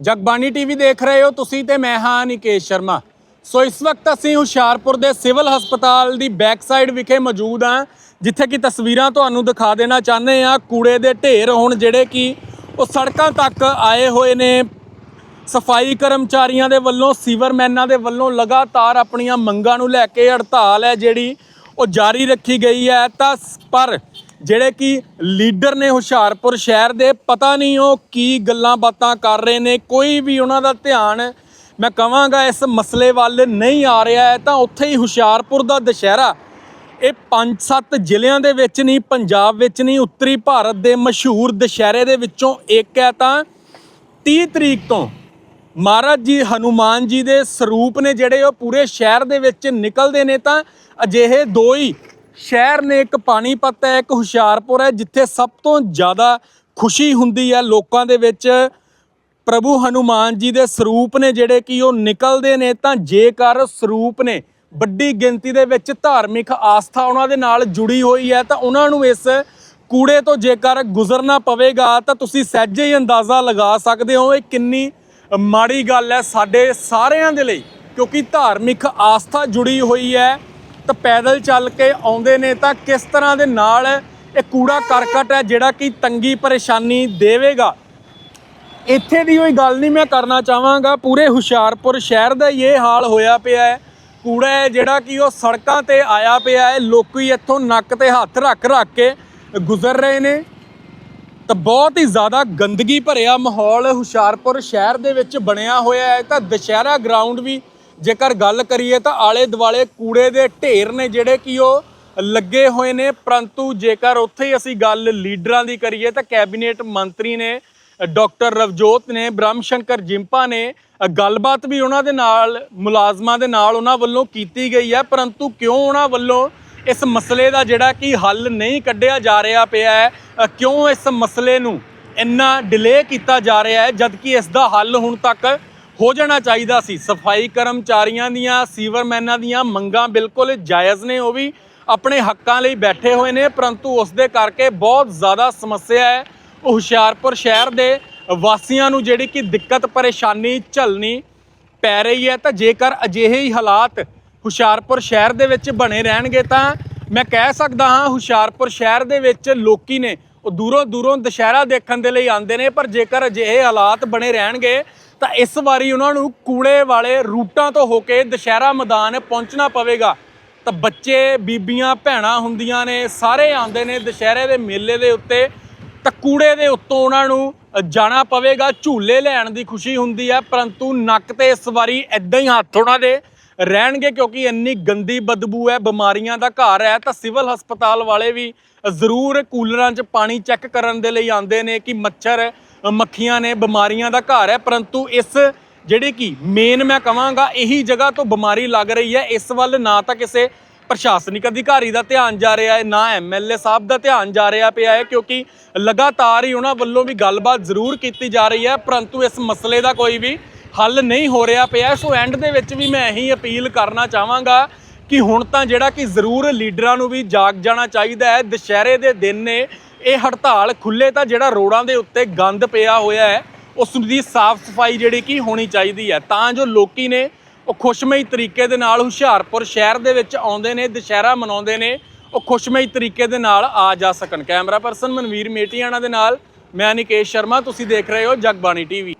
Jagbani TV ਦੇਖ ਰਹੇ ਹੋ ਤੁਸੀਂ ਤੇ ਮੈਂ ਹਾਂ ਨਿਕੇਸ਼ ਸ਼ਰਮਾ। ਸੋ ਇਸ ਵਕਤ ਅਸੀਂ ਹੁਸ਼ਿਆਰਪੁਰ ਦੇ ਸਿਵਲ ਹਸਪਤਾਲ ਦੀ ਬੈਕ ਸਾਈਡ ਵਿਖੇ ਮੌਜੂਦ ਹਾਂ, ਜਿੱਥੇ ਕਿ ਤਸਵੀਰਾਂ ਤੁਹਾਨੂੰ ਦਿਖਾ ਦੇਣਾ ਚਾਹੁੰਦੇ ਆ ਕੂੜੇ ਦੇ ਢੇਰ ਹੁਣ ਜਿਹੜੇ ਕਿ ਉਹ ਸੜਕਾਂ ਤੱਕ ਆਏ ਹੋਏ ਨੇ। ਸਫ਼ਾਈ ਕਰਮਚਾਰੀਆਂ ਦੇ ਵੱਲੋਂ, ਸੀਵਰਮੈਨਾਂ ਦੇ ਵੱਲੋਂ ਲਗਾਤਾਰ ਆਪਣੀਆਂ ਮੰਗਾਂ ਨੂੰ ਲੈ ਕੇ ਹੜਤਾਲ ਹੈ ਜਿਹੜੀ ਉਹ ਜਾਰੀ ਰੱਖੀ ਗਈ ਹੈ। ਤਾਂ ਸ- ਪਰ ਜਿਹੜੇ ਕਿ ਲੀਡਰ ਨੇ ਹੁਸ਼ਿਆਰਪੁਰ ਸ਼ਹਿਰ ਦੇ, ਪਤਾ ਨਹੀਂ ਉਹ ਕੀ ਗੱਲਾਂ ਬਾਤਾਂ ਕਰ ਰਹੇ ਨੇ, ਕੋਈ ਵੀ ਉਹਨਾਂ ਦਾ ਧਿਆਨ ਮੈਂ ਕਹਾਂਗਾ ਇਸ ਮਸਲੇ ਵੱਲ ਨਹੀਂ ਆ ਰਿਹਾ ਹੈ, ਤਾਂ ਉੱਥੇ ਹੀ ਹੁਸ਼ਿਆਰਪੁਰ ਦਾ ਦੁਸ਼ਹਿਰਾ। ਇਹ 5-7 ਜ਼ਿਲ੍ਹਿਆਂ ਦੇ ਵਿੱਚ ਨਹੀਂ, ਪੰਜਾਬ ਵਿੱਚ ਨਹੀਂ, ਉੱਤਰੀ ਭਾਰਤ ਦੇ ਮਸ਼ਹੂਰ ਦੁਸ਼ਹਿਰੇ ਦੇ ਵਿੱਚੋਂ ਇੱਕ ਹੈ ਤਾਂ 30 ਤਰੀਕ ਤੋਂ ਮਹਾਰਾਜ ਜੀ ਹਨੂਮਾਨ ਜੀ ਦੇ ਸਰੂਪ ਨੇ ਜਿਹੜੇ ਉਹ ਪੂਰੇ ਸ਼ਹਿਰ ਦੇ ਵਿੱਚ ਨਿਕਲਦੇ ਨੇ, ਤਾਂ ਅਜਿਹੇ ਦੋ ਹੀ ਸ਼ਹਿਰ ਨੇ ਇੱਕ ਪਾਣੀਪਤ ਹੈ ਇੱਕ ਹੁਸ਼ਿਆਰਪੁਰ ਹੈ, ਜਿੱਥੇ ਸਭ ਤੋਂ ਜ਼ਿਆਦਾ ਖੁਸ਼ੀ ਹੁੰਦੀ ਹੈ ਲੋਕਾਂ ਦੇ ਵਿੱਚ। ਪ੍ਰਭੂ ਹਨੂਮਾਨ ਜੀ ਦੇ ਸਰੂਪ ਨੇ ਜਿਹੜੇ ਕਿ ਉਹ ਨਿਕਲਦੇ ਨੇ, ਤਾਂ ਜੇਕਰ ਸਰੂਪ ਨੇ ਵੱਡੀ ਗਿਣਤੀ ਦੇ ਵਿੱਚ ਧਾਰਮਿਕ ਆਸਥਾ ਉਹਨਾਂ ਦੇ ਨਾਲ ਜੁੜੀ ਹੋਈ ਹੈ, ਤਾਂ ਉਹਨਾਂ ਨੂੰ ਇਸ ਕੂੜੇ ਤੋਂ ਜੇਕਰ ਗੁਜ਼ਰਨਾ ਪਵੇਗਾ, ਤਾਂ ਤੁਸੀਂ ਸਹਿਜੇ ਹੀ ਅੰਦਾਜ਼ਾ ਲਗਾ ਸਕਦੇ ਹੋ ਇਹ ਕਿੰਨੀ ਮਾੜੀ ਗੱਲ ਹੈ ਸਾਡੇ ਸਾਰਿਆਂ ਦੇ ਲਈ, ਕਿਉਂਕਿ ਧਾਰਮਿਕ ਆਸਥਾ ਜੁੜੀ ਹੋਈ ਹੈ। ਤਾਂ ਪੈਦਲ ਚੱਲ ਕੇ ਆਉਂਦੇ ਨੇ ਤਾਂ ਕਿਸ ਤਰ੍ਹਾਂ ਦੇ ਨਾਲ ਇਹ ਕੂੜਾ ਕਰਕਟ ਹੈ ਜਿਹੜਾ ਕਿ ਤੰਗੀ ਪਰੇਸ਼ਾਨੀ ਦੇਵੇਗਾ? ਇੱਥੇ ਦੀ ਕੋਈ ਗੱਲ ਨਹੀਂ ਮੈਂ ਕਰਨਾ ਚਾਹਾਂਗਾ। ਪੂਰੇ ਹੁਸ਼ਿਆਰਪੁਰ ਸ਼ਹਿਰ ਦਾ ਹੀ ਇਹ ਹਾਲ ਹੋਇਆ ਪਿਆ ਹੈ। ਕੂੜਾ ਹੈ ਜਿਹੜਾ ਕਿ ਉਹ ਸੜਕਾਂ ਤੇ ਆਇਆ ਪਿਆ ਹੈ। ਲੋਕੀ ਇੱਥੋਂ ਨੱਕ ਤੇ ਹੱਥ ਰੱਖ ਰੱਖ ਕੇ ਗੁਜ਼ਰ ਰਹੇ ਨੇ। ਤਾਂ ਬਹੁਤ ਹੀ ਜ਼ਿਆਦਾ ਗੰਦਗੀ ਭਰਿਆ ਮਾਹੌਲ ਹੁਸ਼ਿਆਰਪੁਰ ਸ਼ਹਿਰ ਦੇ ਵਿੱਚ ਬਣਿਆ ਹੋਇਆ ਹੈ। ਤਾਂ ਦੁਸ਼ਹਿਰਾ ਗਰਾਊਂਡ ਵੀ ਜੇਕਰ ਗੱਲ ਕਰੀਏ ਤਾਂ ਆਲੇ ਦੁਆਲੇ ਕੂੜੇ ਦੇ ਢੇਰ ਨੇ ਜਿਹੜੇ ਕਿ ਉਹ ਲੱਗੇ ਹੋਏ ਨੇ। ਪਰੰਤੂ ਜੇਕਰ ਉੱਥੇ ਹੀ ਅਸੀਂ ਗੱਲ ਲੀਡਰਾਂ ਦੀ ਕਰੀਏ ਤਾਂ ਕੈਬਨਿਟ ਮੰਤਰੀ ਨੇ, ਡਾਕਟਰ ਰਵਜੋਤ ਨੇ, ਬ੍ਰਹਮ ਸ਼ੰਕਰ ਜਿੰਪਾ ਨੇ, ਗੱਲਬਾਤ ਵੀ ਉਹਨਾਂ ਦੇ ਨਾਲ, ਮੁਲਾਜ਼ਮਾਂ ਦੇ ਨਾਲ ਉਹਨਾਂ ਵੱਲੋਂ ਕੀਤੀ ਗਈ ਹੈ। ਪਰੰਤੂ ਕਿਉਂ ਉਹਨਾਂ ਵੱਲੋਂ ਇਸ ਮਸਲੇ ਦਾ ਜਿਹੜਾ ਕਿ ਹੱਲ ਨਹੀਂ ਕੱਢਿਆ ਜਾ ਰਿਹਾ ਪਿਆ ਹੈ, ਕਿਉਂ ਇਸ ਮਸਲੇ ਨੂੰ ਇੰਨਾ ਡਿਲੇ ਕੀਤਾ ਜਾ ਰਿਹਾ ਹੈ, ਜਦਕਿ ਇਸ ਦਾ ਹੱਲ ਹੁਣ ਤੱਕ ਹੋ ਜਾਣਾ ਚਾਹੀਦਾ ਸੀ। ਸਫ਼ਾਈ ਕਰਮਚਾਰੀਆਂ ਦੀਆਂ, ਸੀਵਰਮੈਨਾਂ ਦੀਆਂ ਮੰਗਾਂ ਬਿਲਕੁਲ ਜਾਇਜ਼ ਨੇ, ਉਹ ਵੀ ਆਪਣੇ ਹੱਕਾਂ ਲਈ ਬੈਠੇ ਹੋਏ ਨੇ, ਪਰੰਤੂ ਉਸ ਦੇ ਕਰਕੇ ਬਹੁਤ ਜ਼ਿਆਦਾ ਸਮੱਸਿਆ ਹੈ ਉਹ ਹੁਸ਼ਿਆਰਪੁਰ ਸ਼ਹਿਰ ਦੇ ਵਾਸੀਆਂ ਨੂੰ, ਜਿਹੜੀ ਕਿ ਦਿੱਕਤ, ਪਰੇਸ਼ਾਨੀ ਝੱਲਣੀ ਪੈ ਰਹੀ ਹੈ। ਤਾਂ ਜੇਕਰ ਅਜਿਹੇ ਹੀ ਹਾਲਾਤ ਹੁਸ਼ਿਆਰਪੁਰ ਸ਼ਹਿਰ ਦੇ ਵਿੱਚ ਬਣੇ ਰਹਿਣਗੇ, ਤਾਂ ਮੈਂ ਕਹਿ ਸਕਦਾ ਹਾਂ ਹੁਸ਼ਿਆਰਪੁਰ ਸ਼ਹਿਰ ਦੇ ਵਿੱਚ ਲੋਕੀ ਨੇ ਉਹ ਦੂਰੋਂ ਦੂਰੋਂ ਦੁਸ਼ਹਿਰਾ ਦੇਖਣ ਦੇ ਲਈ ਆਉਂਦੇ ਨੇ, ਪਰ ਜੇਕਰ ਅਜਿਹੇ ਹਾਲਾਤ ਬਣੇ ਰਹਿਣਗੇ, ਤਾਂ ਇਸ ਵਾਰੀ ਉਹਨਾਂ ਨੂੰ ਕੂੜੇ ਵਾਲੇ ਰੂਟਾਂ ਤੋਂ ਹੋ ਕੇ ਦੁਸ਼ਹਿਰਾ ਮੈਦਾਨ ਪਹੁੰਚਣਾ ਪਵੇਗਾ। ਤਾਂ ਬੱਚੇ, ਬੀਬੀਆਂ, ਭੈਣਾਂ ਹੁੰਦੀਆਂ ਨੇ, ਸਾਰੇ ਆਉਂਦੇ ਨੇ ਦੁਸ਼ਹਿਰੇ ਦੇ ਮੇਲੇ ਦੇ ਉੱਤੇ। ਤਾਂ ਕੂੜੇ ਦੇ ਉੱਤੋਂ ਉਹਨਾਂ ਨੂੰ ਜਾਣਾ ਪਵੇਗਾ, ਝੂਲੇ ਲੈਣ ਦੀ ਖੁਸ਼ੀ ਹੁੰਦੀ ਹੈ, ਪਰੰਤੂ ਨੱਕ ਤੇ ਇਸ ਵਾਰੀ ਐਦਾਂ ਹੀ ਹੱਥ ਉਹਨਾਂ ਦੇ। ਰਹਿਣਗੇ ਕਿਉਂਕਿ ਇੰਨੀ ਗੰਦੀ ਬਦਬੂ ਹੈ, ਬਿਮਾਰੀਆਂ ਦਾ ਘਰ ਹੈ, ਤਾਂ ਸਿਵਲ ਹਸਪਤਾਲ ਵਾਲੇ ਵੀ ਜ਼ਰੂਰ ਕੂਲਰਾਂ 'ਚ ਪਾਣੀ ਚੈੱਕ ਕਰਨ ਦੇ ਲਈ ਆਉਂਦੇ ਨੇ ਕਿ ਮੱਛਰ ਮੱਖੀਆਂ ਨੇ ਬਿਮਾਰੀਆਂ ਦਾ ਘਰ ਹੈ। ਪਰੰਤੂ ਇਸ ਜਿਹੜੀ ਕਿ ਮੇਨ ਮੈਂ ਕਹਾਂਗਾ ਇਹੀ ਜਗ੍ਹਾ ਤੋਂ ਬਿਮਾਰੀ ਲੱਗ ਰਹੀ ਹੈ। ਇਸ ਵੱਲ ਨਾ ਤਾਂ ਕਿਸੇ ਪ੍ਰਸ਼ਾਸਨਿਕ ਅਧਿਕਾਰੀ ਦਾ ਧਿਆਨ ਜਾ ਰਿਹਾ ਹੈ, ਨਾ ਐਮਐਲਏ ਸਾਹਿਬ ਦਾ ਧਿਆਨ ਜਾ ਰਿਹਾ ਪਿਆ ਹੈ, ਕਿਉਂਕਿ ਲਗਾਤਾਰ ਹੀ ਉਹਨਾਂ ਵੱਲੋਂ ਵੀ ਗੱਲਬਾਤ ਜ਼ਰੂਰ ਕੀਤੀ ਜਾ ਰਹੀ ਹੈ। ਪਰੰਤੂ ਇਸ ਮਸਲੇ ਦਾ ਕੋਈ ਵੀ ਹੱਲ ਨਹੀਂ ਹੋ ਰਿਹਾ ਪਿਆ। ਸੋ ਐਂਡ ਦੇ ਵਿੱਚ ਵੀ ਮੈਂ ਇਹੀ ਅਪੀਲ ਕਰਨਾ ਚਾਹਾਂਗਾ ਕਿ ਹੁਣ ਤਾਂ ਜਿਹੜਾ ਕਿ ਜ਼ਰੂਰ ਲੀਡਰਾਂ ਨੂੰ ਵੀ ਜਾਗ ਜਾਣਾ ਚਾਹੀਦਾ ਹੈ। ਦੁਸ਼ਹਿਰੇ ਦੇ ਦਿਨ ਨੇ ਇਹ ਹੜਤਾਲ ਖੁੱਲੇ ਤਾਂ ਜਿਹੜਾ ਰੋਡਾਂ ਦੇ ਉੱਤੇ ਗੰਦ ਪਿਆ ਹੋਇਆ ਹੈ, ਉਸ ਦੀ ਸਾਫ਼ ਸਫ਼ਾਈ ਜਿਹੜੀ ਕਿ ਹੋਣੀ ਚਾਹੀਦੀ ਹੈ। ਤਾਂ ਜੋ ਲੋਕੀ ਨੇ ਉਹ ਖੁਸ਼ਮਈ ਤਰੀਕੇ ਦੇ ਨਾਲ ਹੁਸ਼ਿਆਰਪੁਰ ਸ਼ਹਿਰ ਦੇ ਵਿੱਚ ਆਉਂਦੇ ਨੇ, ਦੁਸ਼ਹਿਰਾ ਮਨਾਉਂਦੇ ਨੇ, ਉਹ ਖੁਸ਼ਮਈ ਤਰੀਕੇ ਦੇ ਨਾਲ ਆ ਜਾ ਸਕਣ। ਕੈਮਰਾ ਪਰਸਨ ਮਨਵੀਰ ਮੇਟੀਆਣਾ ਦੇ ਨਾਲ, ਮੈਂ ਨਿਕੇਸ਼ ਸ਼ਰਮਾ, ਤੁਸੀਂ ਦੇਖ ਰਹੇ ਹੋ ਜਗਬਾਣੀ ਟੀਵੀ।